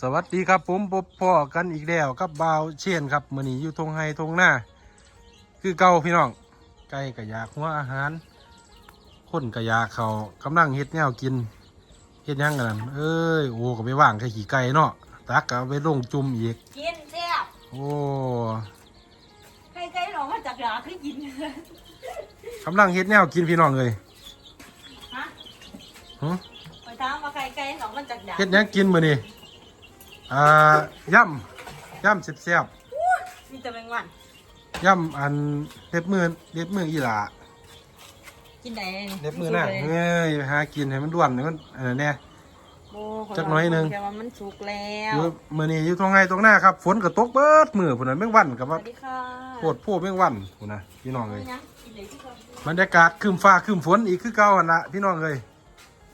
สวัสดีครับผมพบพ่อกันอีกแล้วกับบ่าวเชียนครับมื้อนี้อยู่ทงไฮทงหน้า คือเก่าพี่น้องไก่ก็อยากหัวอาหาร คนก็อยากเขากำลังเฮ็ดแนวกินเฮ็ดหยังกันนั่นเอ้ยโอ้ก็ไปว่างแค่ขี่ไก่เนาะตักก็เอาไปลงจุ่มอีกกินแซ่บโอ้ใครๆหรอกมาจากหลาคือกินกำลังเฮ็ดแนวกินพี่น้องเลยฮะหึไปถามว่าใครๆหรอกมาจากหลาเฮ็ดหยังกินมื้อนี้ อ่าย่ำย่ำแซ่บๆมีแต่แมงวันย่ำอันเล็บมือเล็บมืออีหลากินได้เลยเล็บมือหน้าเอ้ยไปหากินให้มันด่วนให้มันเออเนี่ยโอ้คจักหน่อยหนึ่ง แต่ว่ามันสุกแล้วอยู่มื้อนี้อยู่ตรงไห้ตรงหน้าครับฝนก็ตกเบิดมือพุ่นน่ะแมงวันกับสว่าวัสดีค่ะโพดโพดแมงวันพุ่นน่ะพี่น้องเอ้ยยังกินได้ที่เขาบรรยากาศครึมฟ้าครึมฝนอีกคือเก่าหั่นละพี่น้องเอ้ย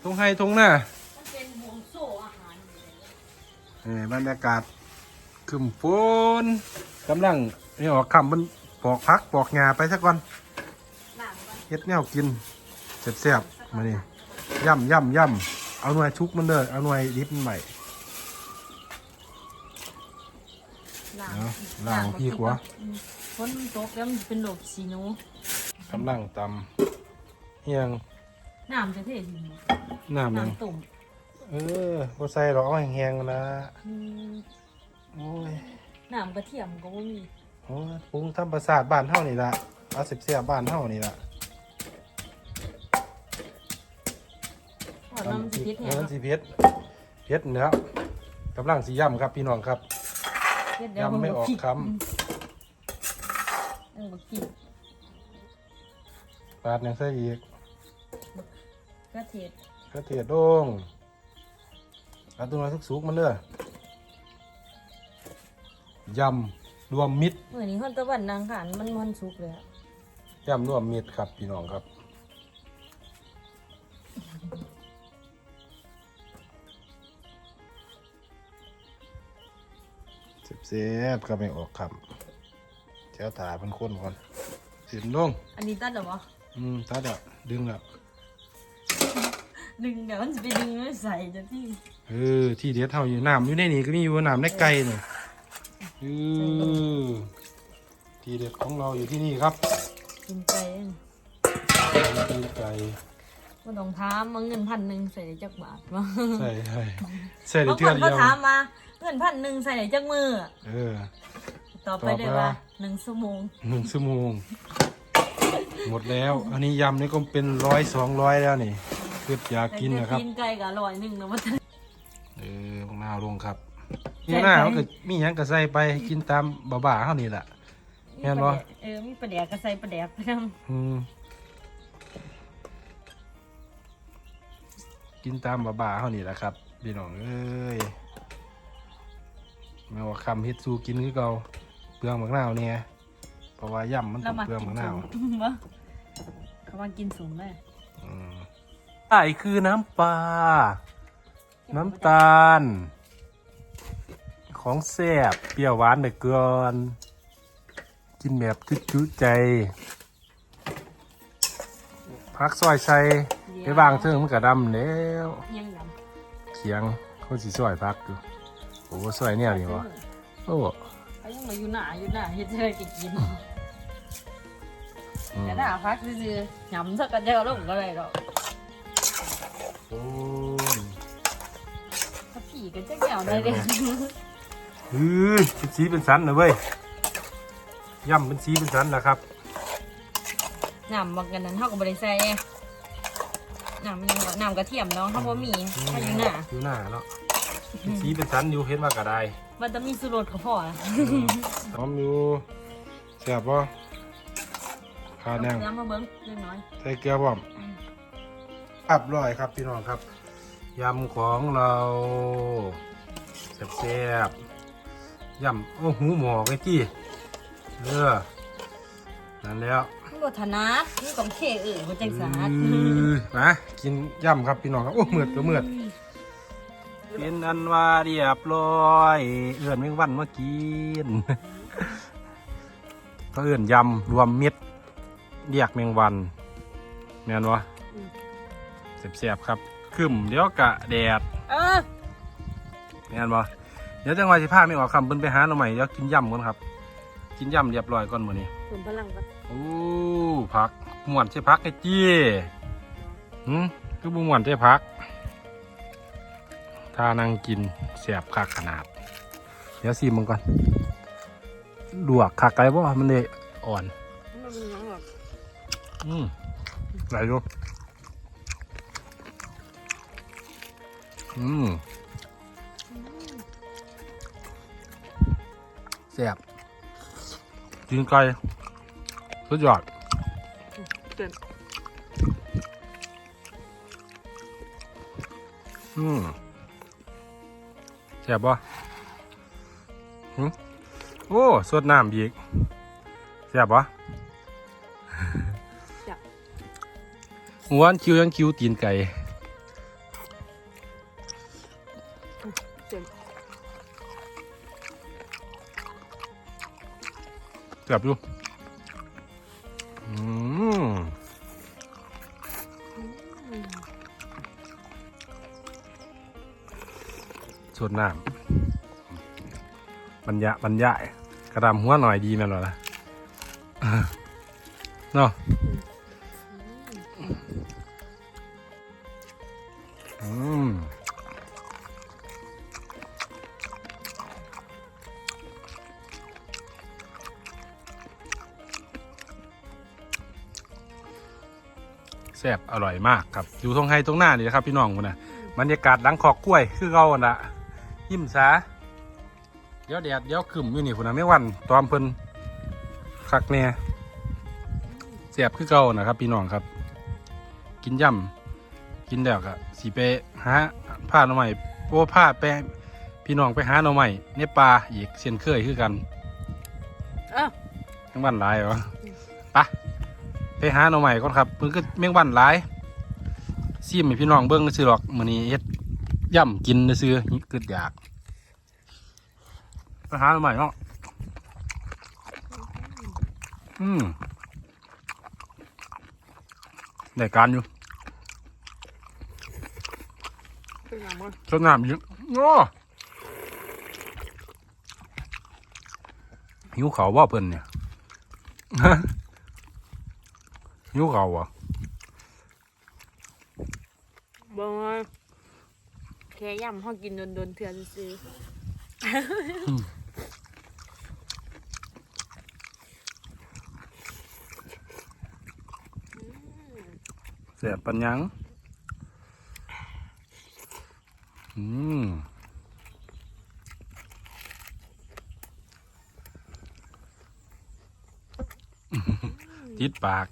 ตรงไห้ตรงหน้า มันเป็นห่วงโซ่อาหาร เอ้ย บรรยากาศครึมฝนกำลังนี่ออกคำมันปอกพักปอกหญ้าไปซะก่อนหนังมันเฮ็ดแนวกินแซ่บๆมื้อนี้ย่ำย่ำย่ำเอาหน่วยชุกมันเด้อเอาหน่วยดิบมันใหม่หนังเนาะล่างพี่กว่าอืมฝนมันตกแล้วมันเป็นโรคสีหนูกำลังตำเฮียงน้ำจะเทดินน้ำยังน้ำตุ่ม เออบ่ใส่หรอกเอาแห้งๆนะอืมโอ้ยน้ำกระเทียมก็ไม่มีโอ้ยปรุงทำประสาทบ้านเฮานี่ล่ะเอาเสียบๆบ้านเฮานี่ล่ะพอน้ำจะพิษเอเนี่ยอมันสิเผ็ดเผ็ดแล้วกำลังสิย่ำครับพี่น้องครับ เฮ็ดเดี๋วย้ำไม่ออกคเออบักพริกปาดยังใส่อีกกระเทียมกระเทียมโดง เอาตัวน้อยสุกๆมันเด้อยำรวมมิตรเมื่อนี้ฮอนตะวันนางขานมันมันสุกเลยอะยำรวมมิตรครับพี่น้องครับเสียบๆก็ไม่ออกคำเจ้าตาเป็นคนก่อนเสียนลงอันนี้ตัดเหรอวะอืมตัดอะดึงอะ ดึงเดี๋ยวมันจะไปดึงไม่ใส่จะที่เออ ที่เด็ดเท่าอยู่น้ำอยู่ในนี่ก็มีอยู่น้ำในไก่เนี่ยเออที่เด็ดของเราอยู่ที่นี่ครับกินใจเองตีนไก่ก็ต้องถามมาเงินพันหนึ่งใส่ได้จักบาทวะใส่ใส่ใส่ได้บางเทืคอนเดีก็ยวถามมาเงินพันหนึ่งใส่ได้จักมือเออตอบไปตอบไปได้ว่าว่าหนึ่งชั่วโมงหนึ่งชั่วโมง หมดแล้ว อันนี้ยำนี่ก็เป็นร้อยสองร้อยแล้วนี่ คืออยากกินนะครับ กินไก่กับอร่อยหนึ่งนะมันเออมะนาวลงครับนี่หน้าเขาก็มีหยังก็ใส่ไปกินตามบ่าๆเขานี่แหละแม่นบ่เออมีปลาแดกก็ใส่ปลาแดกไปทอืมกินตามบ่าๆเขานี่แหละครับพี่น้องเอ้ยแม้ว่าคำเฮ็ดสู้กินคือเก่าเปลืองมะนาวเนี่ยเพราะว่าย่ำมันำต้องมาเปลืองกิมะนาวสูงวะเขามากินสูงเลย ไอ้คือน้ำปลา น้ำตาล ของแซ่บเปรี้ยวหวานเด็กเกิน กินแบบจุๆใจ พักซอยใส่ไปบางเทิงมันกระดำแล้วยังดเขียงเขาสิซอยพักอยู่โอ้ซอยเนี่ยนี่วะำโอ้เขายังมาอยู่หน้าอยู่หน้าเฮ็ดอะไรกินอืมแต่ถ้าพักซื่อๆหยำสักกระเจ้าลงก็ได้หรอก โอ้ยถ้าผีก็จะเหงาได้เลยเฮ้ยเป็นสีเป็นสันนะเว้ยย่ำเป็นสีเป็นสันนะครับน้ำบางกันนั้นเท่ากับบริใส่น้ำมันยังว่าน้ำกระเทียมน้องเขาบ่มีเขาอยู่หน้าอยู่หน้าเนาะเป็นสีเป็นสันอยู่เห็นว่ากระไดมันจะมีสุรสเขาพอนะพร้อมอยู่แซ่บป่ะขาดแนงน้ำมาเบิ้งเล็กน้อยใส่เกลือบ่อม อับร้อยครับพี่น้องครับยำของเราแซ่บๆยำโอ้หูหมอไอ้ที่เออนั่นแล้วมันบทนัดมันกับเข่เออมันจังสาดอื้อมากินยำครับพี่น้องครับโอ้เมือดก็เมือดเป็นอันว่าเรียบร้อยเอื่อนเมงวันมากินก็เอื่นยำรวมมิตรเรียกแมงวันแม่นวะ เสียบๆครับขึ้มเดี๋ยวกะแดดเออแม่นวะเดี๋ยวจังหวะสิพาไม่ออกคำเพิ่นไปหาหน่อใหม่เดี๋ยวกินยำก่อนครับ กินยำเรียบร้อยก่อนมื้อนี้เพิ่มพลังก่อนโอ้ผักม่วนใช่ผักไอ้จี้หืมคือบุม่วนใช่ผักถ้านั่งกินแสบคักขนาด เดี๋ยวซีมึงก่อนลวกคักไก่บ่มันเลยอ่อนมันเป็นหยังหรอกอืมไหลดู อืมแซ่บกินไก่สุดยอดเกินอืมแซ่บป่ะหืมโอ้สดน้ำอีกแซ่บป่ะหัวอันคิวยังคิวตีนไก่เกิ แซ่บอยู่อืมสดน้ำบรรยะบรรยายกระดำหัวหน่อยดีแม่นบ่ล่ะเนาะ แซ่บอร่อยมากครับ อยู่ตรงไฮตรงหน้านี่นะครับ พี่น้องคนนะบรรยากาศหลังขอกกล้วยคือเราอะนะยิ้มสาเดี๋ยวแดดเดี๋ยวขึ้นอยู่นี่คนนะไม่วันตอมเพิ่นคักเนี่ยแซ่บคือเก่านะครับ พี่น้องครับ กินย่ำกินแล้วก็สีไปหาผ้าหน่อใหม่โอ้ผ้าไปพี่น้องไปหาหน่อใหม่ในป่าอีกเช่นเคยคือกันเอ้าแมงวันหลายเหรอไปะ ไปหาหน่อใหม่ก่อนครับมันก็แมงวันหลายซีมให้พี่น้องเบิ้งซื้อหรอกมื้อนี้เฮ็ดย่ำกินซื้อๆนี่เกิดอยากไปหาหน่อใหม่เนาะอืมได้การอยู่เป็นหยังบ่สน้ำอยู่โอ้หิวเขาวบ่เพิ่นเนี่ย หิวเขาวอะบ่ว่าแค่ย่ำเฮากินโดนๆเทื่อซื่อเสียบปัญญัง อืมติดปาก